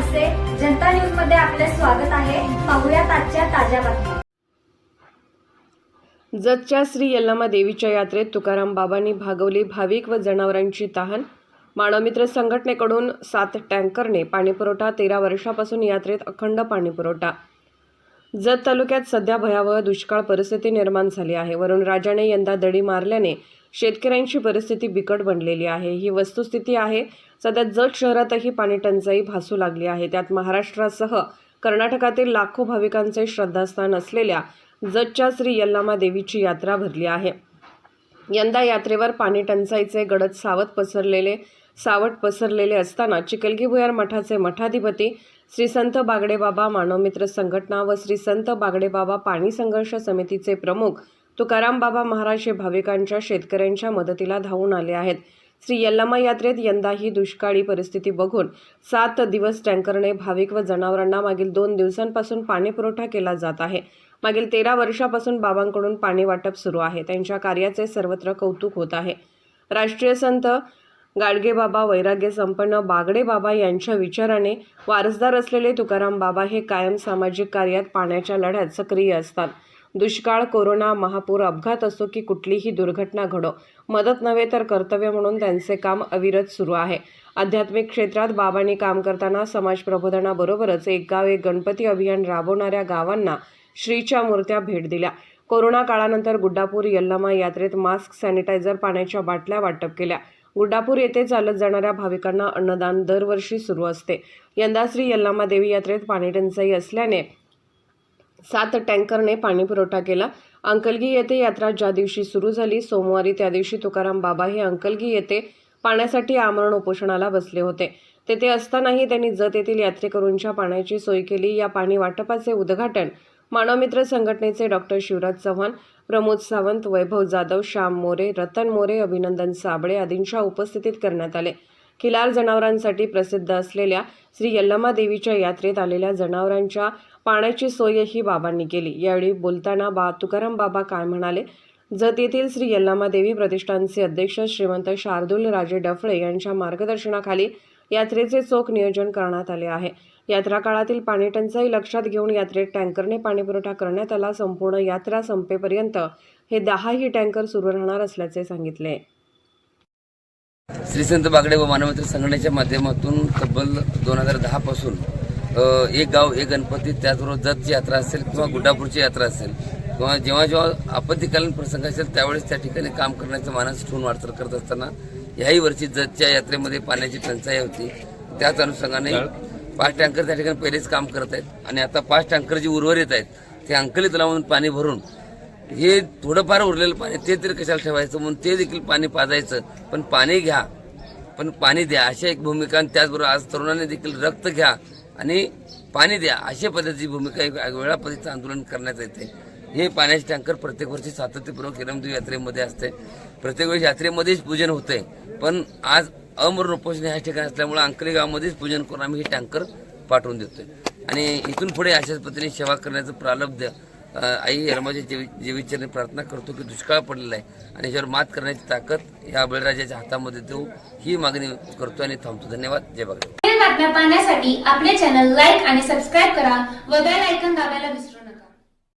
जनता न्यूजमध्ये आपले स्वागत आहे. पाहुयात आजच्या ताज्या बातम्या. जतच्या श्री यल्लामा देवीच्या यात्रेत तुकाराम बाबांनी भागवली भाविक व जनावरांची तहान. मानवमित्र संघटनेकडून सात टँकरने पाणीपुरवठा तेरा वर्षापासून यात्रेत अखंड पाणीपुरवठा. जत तालुक्यात सध्या भयावह दुष्काळ परिस्थिती निर्माण झाली आहे. वरून राजाने यंदा दडी मारल्याने शेतकऱ्यांची परिस्थिती बिकट बनलेली आहे. ही वस्तुस्थिती आहे. सध्या जत शहरातही पाणी टंचाई भासू लागली आहे. त्यात महाराष्ट्रासह कर्नाटकातील लाखो भाविकांचे श्रद्धास्थान असलेल्या जतच्या श्री यल्लामा देवीची यात्रा भरली आहे. यंदा यात्रेवर पाणी टंचाईचे गडद सावत पसरलेले सावट पसरलेले असताना चिखलगी भुयार मठाचे मठाधिपती श्री संत बागडेबाबा मानवमित्र संघटना व श्री संत बागडेबाबा पाणी संघर्ष समितीचे प्रमुख तुकाराम बाबा महाराज हे भाविकांच्या शेतकऱ्यांच्या मदतीला धावून आले आहेत. श्री यल्लामा यात्रेत यंदा ही दुष्काळी परिस्थिती बघून सात दिवस टँकरने भाविक व जनावरांना मागील दोन दिवसांपासून पाणी पुरवठा केला जात आहे. मागील तेरा वर्षापासून बाबांकडून पाणी वाटप सुरू आहे. त्यांच्या कार्याचे सर्वत्र कौतुक होत आहे. राष्ट्रीय संत गाडगेबाबा वैराग्य संपन्न बागडे बाबा यांच्या विचाराने वारसदार असलेले तुकाराम बाबा हे कायम सामाजिक कार्यात पाण्याच्या लढ्यात सक्रिय असतात. दुष्काळ कोरोना महापूर अपघात असो की कुठलीही दुर्घटना घडो मदत नव्हे तर कर्तव्य म्हणून त्यांचे काम अविरत सुरू आहे. आध्यात्मिक क्षेत्रात बाबांनी काम करताना समाज प्रबोधनाबरोबरच एक गाव एक गणपती अभियान राबवणाऱ्या गावांना श्रीच्या मूर्त्या भेट दिल्या. कोरोना काळानंतर गुड्डापूर यल्लमा यात्रेत मास्क सॅनिटायझर पाण्याच्या बाटल्या वाटप केल्या. गुड्डापूर येथे चालत जाणाऱ्या भाविकांना अन्नदान दरवर्षी सुरू असते. यंदा श्री यल्लामा देवी यात्रेत पाणी टंचाई असल्याने सात टँकरने पाणी पुरवठा केला. अंकलगी येथे यात्रा ज्या दिवशी सुरू झाली सोमवारी त्या दिवशी तुकाराम बाबा हे अंकलगी येथे पाण्यासाठी आमरण उपोषणाला बसले होते. तेथे असतानाही त्यांनी जत येथील यात्रेकरूंच्या पाण्याची सोय केली. या पाणी वाटपाचे उद्घाटन मानवमित्र संघटनेचे डॉक्टर शिवराज चव्हाण प्रमोद सावंत वैभव जाधव श्याम मोरे रतन मोरे अभिनंदन साबळे आदींच्या उपस्थितीत करण्यात आले. खिलार जनावरांसाठी प्रसिद्ध असलेल्या श्री यल्लमा देवीच्या यात्रेत आलेल्या जनावरांच्या पाण्याची सोयही बाबांनी केली. यावेळी बोलताना बा तुकाराम बाबा काय म्हणाले? जत येथील श्री यल्लामा देवी प्रतिष्ठानचे अध्यक्ष श्रीमंत शार्दूल राजे डफळे यांच्या मार्गदर्शनाखाली यात्रेचे चोख नियोजन करण्यात आले आहे. यात्रा काळातील पाणी टंचाई लक्षात घेऊन यात्रेत टँकरने पाणीपुरवठा करण्यात आला. संपूर्ण यात्रा संपेपर्यंत हे दहाही टँकर सुरू राहणार असल्याचे सांगितले. श्री संत बागडे व मानवमित्र संघटनेच्या माध्यमातून तब्बल दोन हजार दहा पासून अ, एक गाव एक गणपती त्याचबरोबर जतची यात्रा असेल किंवा गुड्डापूरची यात्रा असेल किंवा जेव्हा जेव्हा आपत्तीकालीन प्रसंग असेल त्यावेळेस त्या ठिकाणी काम करण्याचं मानस ठेवून वाटचाल करत असताना याही वर्षी जतच्या यात्रेमध्ये पाण्याची टंचाई होती. त्याच अनुषंगाने पाच टँकर त्या ठिकाणी पहिलेच काम करत आहेत आणि आता पाच टँकर जे उर्वरित आहेत ते अंकली तलावातून पाणी भरून हे थोडंफार उरलेलं पाणी ते तरी कशाला ठेवायचं? म्हणून ते देखील पाणी पाजायचं. पण पाणी घ्या. पण पाणी द्या. अशी एक भूमिका आणि त्याचबरोबर आज तरुणांनी देखील रक्त घ्या आणि पाणी द्या. अशा पद्धतीची भूमिका एक वेळापद्धतीचं आंदोलन करण्यात येते. हे पाण्याचे टँकर प्रत्येक वर्षी सातत्यपूर्वक हिरमदेव यात्रेमध्ये असते. प्रत्येक वेळी यात्रेमध्येच पूजन होते पण आज अमरण उपोषण ह्या ठिकाणी असल्यामुळे अंकली गावामध्येच पूजन करून आम्ही हे टँकर पाठवून देतोय. आणि इथून पुढे अशाच पद्धतीने सेवा करण्याचं प्रारब्ध आई यरमाच्या जीवी जीवितचरणी प्रार्थना करतो की दुष्काळ पडलेला आहे आणि याच्यावर मात करण्याची ताकद या बळीराजाच्या हातामध्ये देऊ ही मागणी करतो आणि थांबतो. धन्यवाद. जय बागडे बातम्या पाहण्यासाठी आपले चॅनल लाईक आणि सबस्क्राईब करा व बेल आयकॉन दाबायला विसरू